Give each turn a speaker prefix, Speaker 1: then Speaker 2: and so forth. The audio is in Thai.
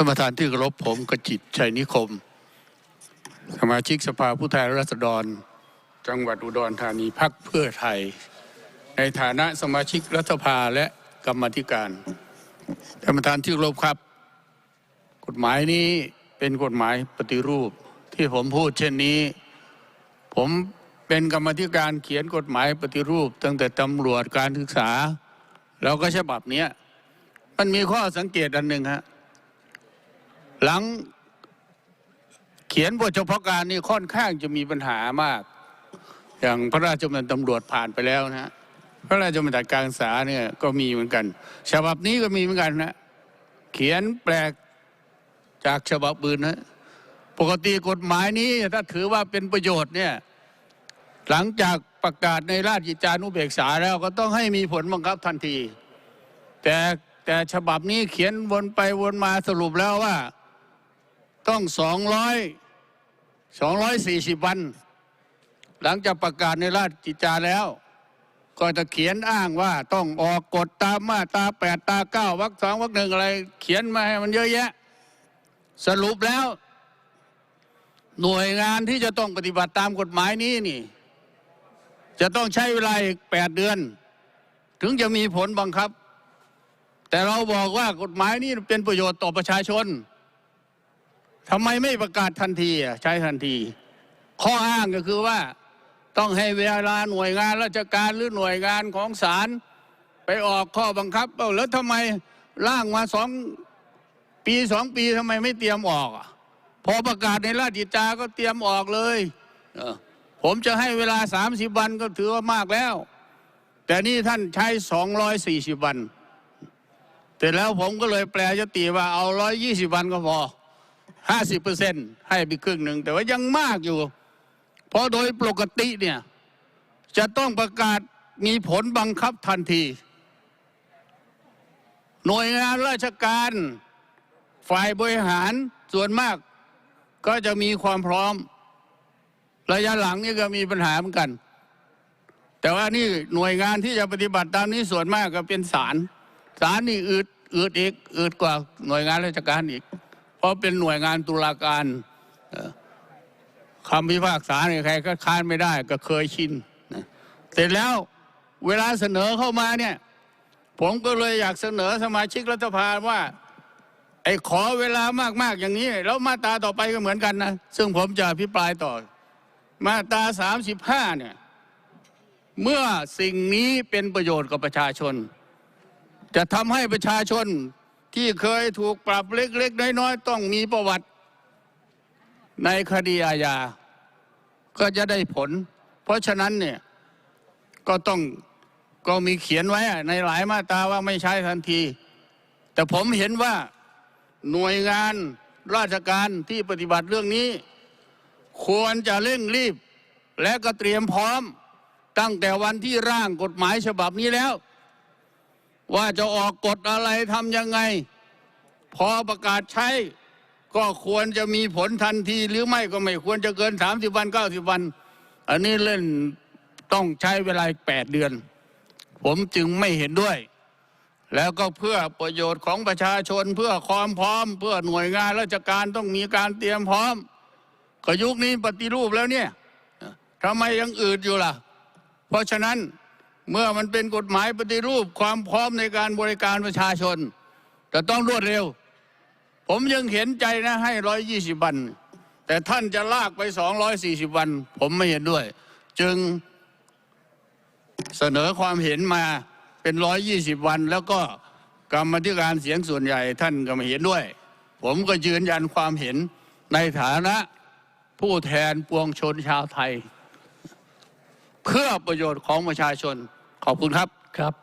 Speaker 1: ท่านประธานที่เคารพผมกจิตชัยนิคม สมาชิกสภาผู้แทนราษฎร จังหวัดอุดรธานีพักเพื่อไทย ในฐานะสมาชิกรัฐสภาและกรรมธิการท่านประธานที่เคารพครับ กฎหมายนี้เป็นกฎหมายปฏิรูปที่ผมพูดเช่นนี้ ผมเป็นกรรมธิการเขียนกฎหมายปฏิรูป ตั้งแต่ตำรวจการศึกษา แล้วก็ฉบับนี้มันมีข้อสังเกตอันหนึ่งฮะ หลังเขียนบทเฉพาะการนี่ค่อนข้างจะมีปัญหามาก อย่างพระราชบัญญัติตำรวจผ่านไปแล้วนะฮะพระราชบัญญัติการศึกษาเนี่ยก็มีเหมือนกัน ฉบับนี้ก็มีเหมือนกันนะ เขียนแปลกจากฉบับอื่นนะ ปกติกฎหมายนี้ถ้าถือว่าเป็นประโยชน์เนี่ยหลังจากประกาศในราชกิจจานุเบกษาแล้วก็ต้องให้มีผลบังคับทันที แต่แต่ฉบับนี้เขียนวนไปวนมาสรุปแล้วว่า ต้องสองร้อยสองร้อยสี่สิบวัน หลังจากประกาศในราชกิจจาแล้ว ก็จะเขียนอ้างว่าต้องออกกฎตามมาตาแปดตาเก้าวรรคสองวรรคหนึ่งอะไร เขียนมาให้มันเยอะแยะ สรุปแล้ว หน่วยงานที่จะต้องปฏิบัติตามกฎหมายนี้นี่ จะต้องใช้เวลาอีกแปดเดือน ถึงจะมีผลบังคับ แต่เราบอกว่ากฎหมายนี้เป็นประโยชน์ต่อประชาชน ทำไมไม่ประกาศทันทีอะใช้ทันที ข้ออ้างก็คือว่าต้องให้เวลาหน่วยงานราชการหรือหน่วยงานของศาลไปออกข้อบังคับเอ้าแล้วทำไมร่างมาสองปีสองปีทำไมไม่เตรียมออกอพอประกาศในราชกิจจาก็เตรียมออกเลยเออผมจะให้เวลาสามสิบวันก็ถือว่ามากแล้ว แต่นี่ท่านใช้สองร้อยสี่สิบวันเสร็จแล้วผมก็เลยแปลยติว่าเอาร้อยยี่สิบวันก็พอ ห้าสิบเปอร์เซ็นให้ไปครึ่งหนึ่งแต่ว่ายังมากอยู่ เพราะโดยปกติเนี่ย จะต้องประกาศมีผลบังคับทันที หน่วยงานราชการฝ่ายบริหารส่วนมากก็จะมีความพร้อม ระยะหลังนี่ก็มีปัญหาเหมือนกัน แต่ว่านี่หน่วยงานที่จะปฏิบัติตามนี้ส่วนมากก็เป็นศาลศาลนี่อืดอืดอีกอืดกว่าหน่วยงานราชการอีก เพราะเป็นหน่วยงานตุลาการคำพิพากษาเนี่ยใครก็ค้านไม่ได้ก็เคยชินเสร็จแล้วเวลาเสนอเข้ามาเนี่ย ผมก็เลยอยากเสนอสมาชิกรัฐสภาว่า ไอ้ขอเวลามากๆอย่างนี้ แล้วมาตราต่อไปก็เหมือนกันนะซึ่งผมจะอภิปรายต่อ มาตราสามสิบห้าเนี่ยเมื่อสิ่งนี้เป็นประโยชน์กับประชาชน จะทำให้ประชาชน ที่เคยถูกปรับเล็กๆน้อยๆต้องมีประวัติ ในคดีอาญาก็จะได้ผล เพราะฉะนั้นเนี่ยก็ต้องก็มีเขียนไว้ในหลายมาตราว่าไม่ใช้ทันที แต่ผมเห็นว่าหน่วยงานราชการที่ปฏิบัติเรื่องนี้ ควรจะเร่งรีบ และก็เตรียมพร้อมตั้งแต่วันที่ร่างกฎหมายฉบับนี้แล้ว ว่าจะออกกฎอะไรทำยังไง พอประกาศใช้ ก็ควรจะมีผลทันที หรือไม่ก็ไม่ควรจะเกิน 30 วัน 90 วัน อันนี้เล่นต้องใช้เวลาแปดเดือน ผมจึงไม่เห็นด้วย แล้วก็เพื่อประโยชน์ของประชาชนเพื่อความพร้อม เพื่อหน่วยงานราชการต้องมีการเตรียมพร้อมก็ยุคนี้ปฏิรูปแล้วเนี่ยทำไมยังอืดอยู่ล่ะ เพราะฉะนั้น เมื่อมันเป็นกฎหมายปฏิรูปความพร้อมในการบริการประชาชนจะต้องรวดเร็ว ผมยังเห็นใจนะให้ร้อยยี่สิบวัน แต่ท่านจะลากไปสองร้อยสี่สิบวัน ผมไม่เห็นด้วย จึงเสนอความเห็นมาเป็นร้อยยี่สิบวัน แล้วก็กรรมธิการเสียงส่วนใหญ่ท่านก็ไม่เห็นด้วย ผมก็ยืนยันความเห็นในฐานะผู้แทนปวงชนชาวไทย เพื่อประโยชน์ของประชาชน ขอบคุณครับ
Speaker 2: ครับ